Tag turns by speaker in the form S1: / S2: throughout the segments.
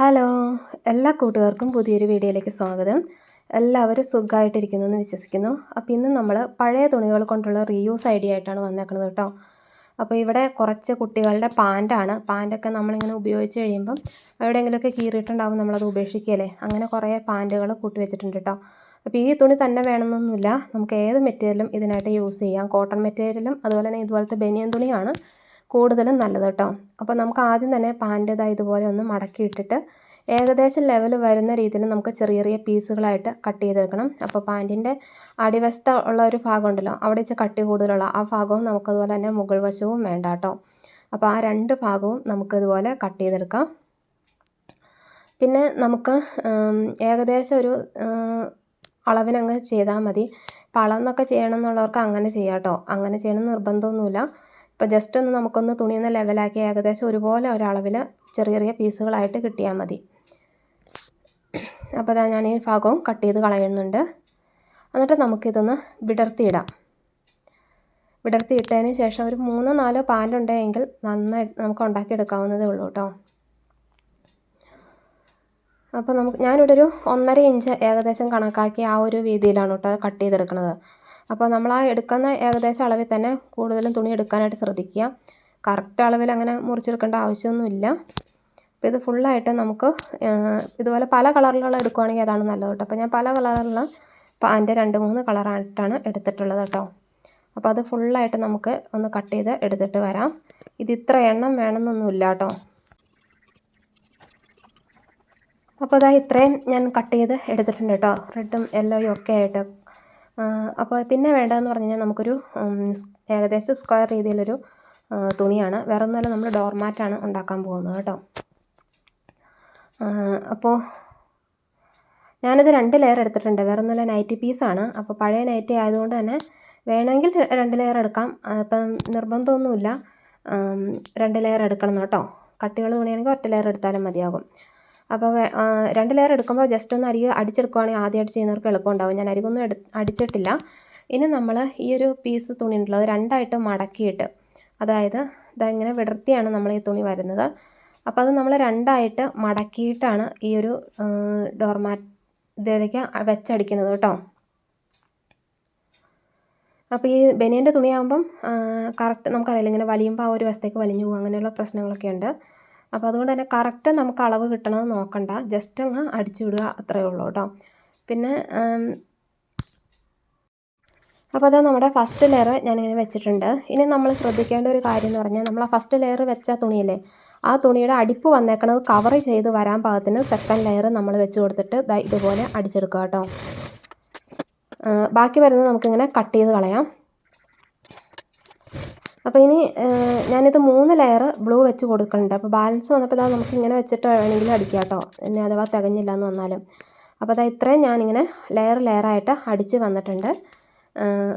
S1: Hello എല്ലാ കൂട്ടുകാർക്കും പുതിയൊരു വീഡിയോയിലേക്ക് സ്വാഗതം. എല്ലാവരും സുഖമായിട്ടിരിക്കുന്നു എന്ന് വിശ്വസിക്കുന്നു. അപ്പോൾ ഇന്ന് നമ്മൾ പഴയ തുണികൾ കൊണ്ടുള്ള റീയൂസ് ഐഡിയ ആയിട്ടാണ് വന്നേക്കുന്നത് കേട്ടോ. അപ്പോൾ ഇവിടെ കുറച്ച് കുട്ടികളുടെ പാന്റാണ് പാന്റൊക്കെ നമ്മളിങ്ങനെ ഉപയോഗിച്ച് കഴിയുമ്പം എവിടെയെങ്കിലുമൊക്കെ കീറിയിട്ടുണ്ടാവും നമ്മളത് ഉപേക്ഷിക്കുകയല്ലേ? അങ്ങനെ കുറേ പാന്റുകൾ കൂട്ടി വെച്ചിട്ടുണ്ട് കേട്ടോ. അപ്പോൾ ഈ തുണി തന്നെ വേണമെന്നൊന്നുമില്ല. നമുക്ക് ഏത് മെറ്റീരിയലും ഇതിനായിട്ട് യൂസ് ചെയ്യാം. കോട്ടൺ മെറ്റീരിയലും അതുപോലെ തന്നെ ഇതുപോലത്തെ ബനിയൻ തുണിയാണ്. കൂടുതലും നല്ലത് കേട്ടോ. അപ്പോൾ നമുക്ക് ആദ്യം തന്നെ പാന്റേതായ ഇതാ ഇതുപോലെ ഒന്ന് മടക്കി ഇട്ടിട്ട് ഏകദേശം ലെവൽ വരുന്ന രീതിയിൽ നമുക്ക് ചെറിയ ചെറിയ പീസുകളായിട്ട് കട്ട് ചെയ്തെടുക്കണം. അപ്പോൾ പാന്റിന്റെ അടിവശത്ത് ഉള്ള ഒരു ഭാഗം ഉണ്ടല്ലോ അവിടെ വെച്ച് കട്ടി കൂടുതലുള്ള ആ ഭാഗവും നമുക്കതുപോലെ തന്നെ മുകൾ വശവും വേണ്ട കേട്ടോ. അപ്പോൾ ആ രണ്ട് ഭാഗവും നമുക്കിതുപോലെ കട്ട് ചെയ്തെടുക്കാം. പിന്നെ നമുക്ക് ഏകദേശം ഒരു അളവിനങ്ങ് ചെയ്താൽ മതി. പളം അളന്നൊക്കെ ചെയ്യണം എന്നുള്ളവർക്ക് അങ്ങനെ ചെയ്യാം കേട്ടോ. അങ്ങനെ ചെയ്യണം നിർബന്ധമൊന്നുമില്ല. ഇപ്പോൾ ജസ്റ്റ് ഒന്ന് നമുക്കൊന്ന് തുണിയൊന്ന് ലെവലാക്കി ഏകദേശം ഒരുപോലെ ഒരളവിൽ ചെറിയ ചെറിയ പീസുകളായിട്ട് കിട്ടിയാൽ മതി. അപ്പോൾ അതാ ഞാൻ ഈ ഭാഗവും കട്ട് ചെയ്ത് കളയുന്നുണ്ട്. എന്നിട്ട് നമുക്കിതൊന്ന് വിടർത്തിയിടാം. വിടർത്തിയിട്ടതിന് ശേഷം ഒരു മൂന്നോ നാലോ പാലുണ്ടെങ്കിൽ നന്നായി നമുക്ക് ഉണ്ടാക്കിയെടുക്കാവുന്നതേ ഉള്ളൂ കേട്ടോ. അപ്പോൾ നമുക്ക് ഞാനിവിടെ ഒരു ഒന്നര ഇഞ്ച് ഏകദേശം കണക്കാക്കി ആ ഒരു രീതിയിലാണ് കേട്ടോ കട്ട് ചെയ്തെടുക്കുന്നത്. അപ്പോൾ നമ്മൾ ആ എടുക്കുന്ന ഏകദേശം അളവിൽ തന്നെ കൂടുതലും തുണി എടുക്കാനായിട്ട് ശ്രദ്ധിക്കുക. കറക്റ്റ് അളവിൽ അങ്ങനെ മുറിച്ചെടുക്കേണ്ട ആവശ്യമൊന്നുമില്ല. അപ്പോൾ ഇത് ഫുള്ളായിട്ട് നമുക്ക് ഇതുപോലെ പല കളറിലുള്ള എടുക്കുവാണെങ്കിൽ അതാണ് നല്ലത് കേട്ടോ. അപ്പോൾ ഞാൻ പല കളറിലുള്ള പാന്റെ രണ്ട് മൂന്ന് കളറായിട്ടാണ് എടുത്തിട്ടുള്ളത് കേട്ടോ. അപ്പോൾ അത് ഫുള്ളായിട്ട് നമുക്ക് ഒന്ന് കട്ട് ചെയ്ത് എടുത്തിട്ട് വരാം. ഇത് ഇത്ര എണ്ണം വേണമെന്നൊന്നുമില്ല കേട്ടോ. അപ്പോൾ അതാ ഇത്രയും ഞാൻ കട്ട് ചെയ്ത് എടുത്തിട്ടുണ്ട് കേട്ടോ റെഡും യെല്ലോയും ഒക്കെ ആയിട്ട്. അപ്പോൾ പിന്നെ വേണ്ടതെന്ന് പറഞ്ഞു കഴിഞ്ഞാൽ നമുക്കൊരു ഏകദേശം സ്ക്വയർ രീതിയിലൊരു തുണിയാണ്. വേറെ ഒന്നുമല്ല നമ്മൾ ഡോർമാറ്റാണ് ഉണ്ടാക്കാൻ പോകുന്നത് കേട്ടോ അപ്പോൾ ഞാനിത് രണ്ട് ലെയർ എടുത്തിട്ടുണ്ട്. വേറെ ഒന്നുമല്ല നൈറ്റി പീസാണ് അപ്പോൾ പഴയ നൈറ്റി ആയതുകൊണ്ട് തന്നെ വേണമെങ്കിൽ രണ്ട് ലെയർ എടുക്കാം. അപ്പം നിർബന്ധമൊന്നുമില്ല. രണ്ട് ലെയർ എടുക്കണം കേട്ടോ കട്ടികൾ തുണിയാണെങ്കിൽ ഒറ്റ ലെയർ എടുത്താലും മതിയാകും. അപ്പോൾ രണ്ട് ലെയർ എടുക്കുമ്പോൾ ജസ്റ്റ് ഒന്ന് അരി അടിച്ചെടുക്കുവാണെങ്കിൽ ആദ്യമായിട്ട് ചെയ്യുന്നവർക്ക് എളുപ്പമുണ്ടാവും. ഞാൻ അരികൊന്നും എടു അടിച്ചിട്ടില്ല. ഇനി നമ്മൾ ഈ ഒരു പീസ് തുണി ഉണ്ടല്ലോ അത് രണ്ടായിട്ട് മടക്കിയിട്ട് അതായത് ഇതങ്ങനെ വിടർത്തിയാണ് നമ്മൾ ഈ തുണി വരുന്നത്. അപ്പോൾ അത് നമ്മൾ രണ്ടായിട്ട് മടക്കിയിട്ടാണ് ഈ ഒരു ഡോർമാറ്റ് ഇതിലേക്ക് വെച്ചടിക്കുന്നത് കേട്ടോ. അപ്പോൾ ഈ ബനിയന്റെ തുണിയാകുമ്പം കറക്റ്റ് നമുക്കറിയില്ല ഇങ്ങനെ വലിയുമ്പോൾ ആ ഒരു വശത്തേക്ക് വലിഞ്ഞു പോകും. അങ്ങനെയുള്ള പ്രശ്നങ്ങളൊക്കെ ഉണ്ട് അപ്പോൾ അതുകൊണ്ട് തന്നെ കറക്റ്റ് നമുക്ക് അളവ് കിട്ടണമെന്ന് നോക്കണ്ട. ജസ്റ്റ് അങ്ങ് അടിച്ചു വിടുക അത്രയേ ഉള്ളൂ കേട്ടോ പിന്നെ അപ്പോൾ അത് നമ്മുടെ ഫസ്റ്റ് ലെയർ ഞാനിങ്ങനെ വെച്ചിട്ടുണ്ട്. ഇനി നമ്മൾ ശ്രദ്ധിക്കേണ്ട ഒരു കാര്യം എന്ന് പറഞ്ഞാൽ നമ്മൾ ആ ഫസ്റ്റ് ലെയർ വെച്ച തുണിയില്ലേ ആ തുണിയുടെ അടിപ്പ് വന്നേക്കണത് കവർ ചെയ്ത് വരാൻ പാകത്തിന് സെക്കൻഡ് ലെയർ നമ്മൾ വെച്ച് കൊടുത്തിട്ട് ഇതുപോലെ അടിച്ചെടുക്കുക കേട്ടോ ബാക്കി വരുന്നത് നമുക്കിങ്ങനെ കട്ട് ചെയ്ത് കളയാം. അപ്പോൾ ഇനി ഞാനിത് മൂന്ന് ലെയർ ബ്ലൂ വെച്ച് കൊടുക്കുന്നുണ്ട് അപ്പോൾ ബാലൻസ് വന്നപ്പോൾ ഇതാ നമുക്ക് ഇങ്ങനെ വെച്ചിട്ട് വേണമെങ്കിലും അടിക്കാം കേട്ടോ ഇനി അഥവാ തികഞ്ഞില്ല എന്ന് വന്നാലും. അപ്പോൾ അതാ ഇത്രയും ഞാനിങ്ങനെ ലെയർ ലെയറായിട്ട് അടിച്ച് വന്നിട്ടുണ്ട്.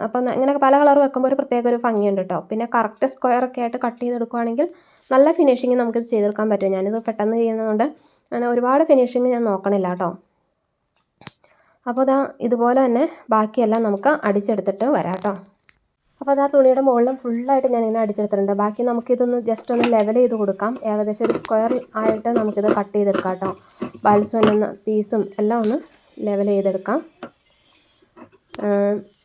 S1: അപ്പം ഇങ്ങനെ പല കളർ വെക്കുമ്പോൾ ഒരു പ്രത്യേക ഒരു ഭംഗിയുണ്ട് കേട്ടോ പിന്നെ കറക്റ്റ് സ്ക്വയർ ഒക്കെ ആയിട്ട് കട്ട് ചെയ്തെടുക്കുകയാണെങ്കിൽ നല്ല ഫിനിഷിങ് നമുക്കിത് ചെയ്തെടുക്കാൻ പറ്റും. ഞാനിത് പെട്ടെന്ന് ചെയ്യുന്നതുകൊണ്ട് അങ്ങനെ ഒരുപാട് ഫിനിഷിങ് ഞാൻ നോക്കണില്ല കേട്ടോ അപ്പോൾ ഇതാ ഇതുപോലെ തന്നെ ബാക്കിയെല്ലാം നമുക്ക് അടിച്ചെടുത്തിട്ട് വരാം കേട്ടോ അപ്പോൾ അത് ആ തുണിയുടെ മുകളിലും ഫുള്ളായിട്ട് ഞാനിങ്ങനെ അടിച്ചെടുത്തിട്ടുണ്ട്. ബാക്കി നമുക്കിതൊന്ന് ജസ്റ്റ് ഒന്ന് ലെവൽ ചെയ്ത് കൊടുക്കാം. ഏകദേശം ഒരു സ്ക്വയർ ആയിട്ട് നമുക്കിത് കട്ട് ചെയ്തെടുക്കാം കേട്ടോ ബാൽസ് വരുന്ന പീസും എല്ലാം ഒന്ന് ലെവൽ ചെയ്തെടുക്കാം.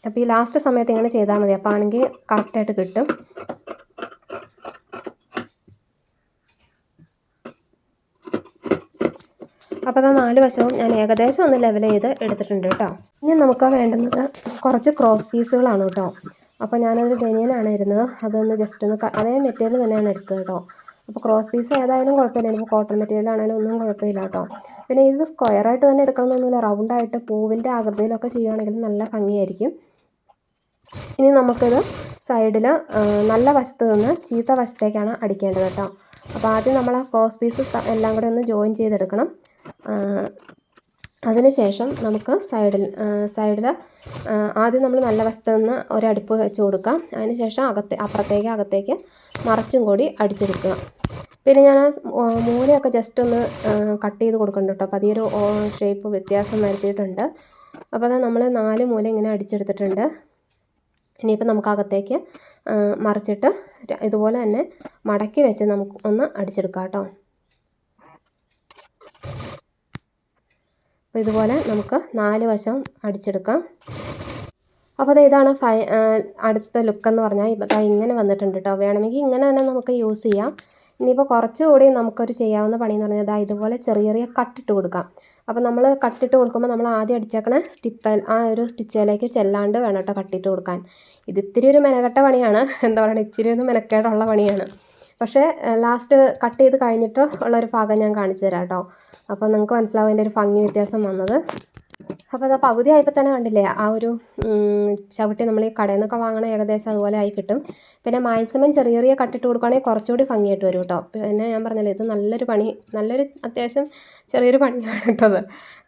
S1: അപ്പോൾ ഈ ലാസ്റ്റ് സമയത്ത് ഇങ്ങനെ ചെയ്താൽ മതി. അപ്പോൾ ആണെങ്കിൽ കറക്റ്റായിട്ട് കിട്ടും. അപ്പോൾ അതാ നാല് വശവും ഞാൻ ഏകദേശം ഒന്ന് ലെവൽ ചെയ്ത് എടുത്തിട്ടുണ്ട് കേട്ടോ ഇനി നമുക്ക് വേണ്ടുന്നത് കുറച്ച് ക്രോസ് പീസുകളാണ് കേട്ടോ അപ്പോൾ ഞാനതൊരു ബനിയനാണ് ഇരുന്നത്. അതൊന്ന് ജസ്റ്റ് ഒന്ന് അതേ മെറ്റീരിയൽ തന്നെയാണ് എടുത്തത് കേട്ടോ അപ്പോൾ ക്രോസ് പീസ് ഏതായാലും കുഴപ്പമില്ല. ഇനിയിപ്പോൾ കോട്ടൺ മെറ്റീരിയൽ ആണെങ്കിലും ഒന്നും കുഴപ്പമില്ല കേട്ടോ പിന്നെ ഇത് സ്ക്വയറായിട്ട് തന്നെ എടുക്കണമെന്നൊന്നുമില്ല റൗണ്ടായിട്ട് പൂവിന്റെ ആകൃതിയിലൊക്കെ ചെയ്യുകയാണെങ്കിൽ നല്ല ഭംഗിയായിരിക്കും. ഇനി നമുക്കിത് സൈഡിൽ നല്ല വശത്ത് നിന്ന് ചീത്ത വശത്തേക്കാണ് അടിക്കേണ്ടത് കേട്ടോ അപ്പോൾ ആദ്യം നമ്മൾ ആ ക്രോസ് പീസ് എല്ലാം കൂടെ ഒന്ന് ജോയിൻ ചെയ്തെടുക്കണം. അതിനുശേഷം നമുക്ക് സൈഡിൽ സൈഡിൽ ആദ്യം നമ്മൾ നല്ല വശത്ത് നിന്ന് ഒരടുപ്പ് വെച്ച് കൊടുക്കാം. അതിനുശേഷം അകത്തെ അപ്പുറത്തേക്ക് അകത്തേക്ക് മറച്ചും കൂടി അടിച്ചെടുക്കുക. പിന്നെ ഞാൻ മൂലയൊക്കെ ജസ്റ്റ് ഒന്ന് കട്ട് ചെയ്ത് കൊടുക്കുന്നുണ്ട് കേട്ടോ. അപ്പോൾ അതിയൊരു ഷേപ്പ് വ്യത്യാസം വരുത്തിയിട്ടുണ്ട്. അപ്പോൾ അത് നമ്മൾ നാല് മൂല ഇങ്ങനെ അടിച്ചെടുത്തിട്ടുണ്ട്. ഇനിയിപ്പോൾ നമുക്ക് അകത്തേക്ക് മറിച്ചിട്ട് ഇതുപോലെ തന്നെ മടക്കി വെച്ച് നമുക്ക് ഒന്ന് അടിച്ചെടുക്കാം കേട്ടോ. അപ്പോൾ ഇതുപോലെ നമുക്ക് നാല് വശം അടിച്ചെടുക്കാം. അപ്പോൾ അത് ഇതാണ് ഫൈ അടുത്ത ലുക്കെന്ന് പറഞ്ഞാൽ ഇപ്പോൾ ഇങ്ങനെ വന്നിട്ടുണ്ട് കേട്ടോ വേണമെങ്കിൽ ഇങ്ങനെ തന്നെ നമുക്ക് യൂസ് ചെയ്യാം. ഇനിയിപ്പോൾ കുറച്ചുകൂടി നമുക്കൊരു ചെയ്യാവുന്ന പണി എന്ന് പറഞ്ഞാൽ ഇതാ ഇതുപോലെ ചെറിയ ചെറിയ കട്ടിട്ട് കൊടുക്കാം. അപ്പോൾ നമ്മൾ കട്ടിട്ട് കൊടുക്കുമ്പോൾ നമ്മൾ ആദ്യം അടിച്ചേക്കണ സ്റ്റിപ്പൽ ആ ഒരു സ്റ്റിച്ചിലേക്ക് ചെല്ലാണ്ട് വേണം കേട്ടോ കട്ടിട്ട് കൊടുക്കാൻ. ഇത് ഇത്തിരി ഒരു മെനക്കെട്ട പണിയാണ്. എന്താ പറയുക ഇച്ചിരി ഒന്ന് മെനക്കേടുള്ള പണിയാണ്. പക്ഷേ ലാസ്റ്റ് കട്ട് ചെയ്ത് കഴിഞ്ഞിട്ട് ഉള്ളൊരു ഭാഗം ഞാൻ കാണിച്ചു തരാം കേട്ടോ അപ്പോൾ നിങ്ങൾക്ക് മനസ്സിലാവും അതിന്റെ ഒരു ഭംഗി വ്യത്യാസം വന്നത്. അപ്പോൾ അത് പകുതി ആയപ്പോൾ തന്നെ കണ്ടില്ലേ ആ ഒരു ചവിട്ടി നമ്മൾ ഈ കടയിൽ നിന്നൊക്കെ വാങ്ങണ ഏകദേശം അതുപോലെ ആയി കിട്ടും. പിന്നെ മാക്സിമം ചെറിയ ചെറിയ കട്ടിട്ട് കൊടുക്കുകയാണെങ്കിൽ കുറച്ചുകൂടി ഭംഗിയായിട്ട് വരും കേട്ടോ. പിന്നെ ഞാൻ പറഞ്ഞില്ലേ ഇത് നല്ലൊരു പണി നല്ലൊരു അത്യാവശ്യം ചെറിയൊരു പണിയാണ് കേട്ടോ അത്.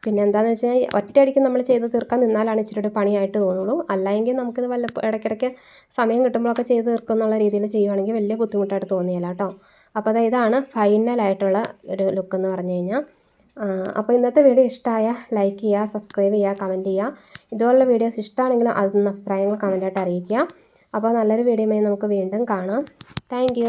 S1: പിന്നെ എന്താണെന്ന് വെച്ച് കഴിഞ്ഞാൽ ഒറ്റയടിക്ക് നമ്മൾ ചെയ്ത് തീർക്കാൻ നിന്നാലാണ് ഇച്ചിരി പണിയായിട്ട് തോന്നുള്ളൂ. അല്ലെങ്കിൽ നമുക്കിത് വല്ല ഇടയ്ക്കിടയ്ക്ക് സമയം കിട്ടുമ്പോഴൊക്കെ ചെയ്ത് തീർക്കും എന്നുള്ള രീതിയിൽ ചെയ്യുവാണെങ്കിൽ വലിയ ബുദ്ധിമുട്ടായിട്ട് തോന്നിയില്ല കേട്ടോ. അപ്പോൾ അത് ഇതാണ് ഫൈനലായിട്ടുള്ള ഒരു ലുക്ക് എന്ന് പറഞ്ഞു കഴിഞ്ഞാൽ അപ്പോൾ ഇന്നത്തെ വീഡിയോ ഇഷ്ടമായ ലൈക്ക് ചെയ്യുക സബ്സ്ക്രൈബ് ചെയ്യുക കമന്റ് ചെയ്യുക. ഇതുപോലുള്ള വീഡിയോസ് ഇഷ്ടമാണെങ്കിൽ അതൊന്ന് അഭിപ്രായങ്ങൾ കമന്റായിട്ട് അറിയിക്കുക. അപ്പോൾ നല്ലൊരു വീഡിയോയുമായി നമുക്ക് വീണ്ടും കാണാം. താങ്ക്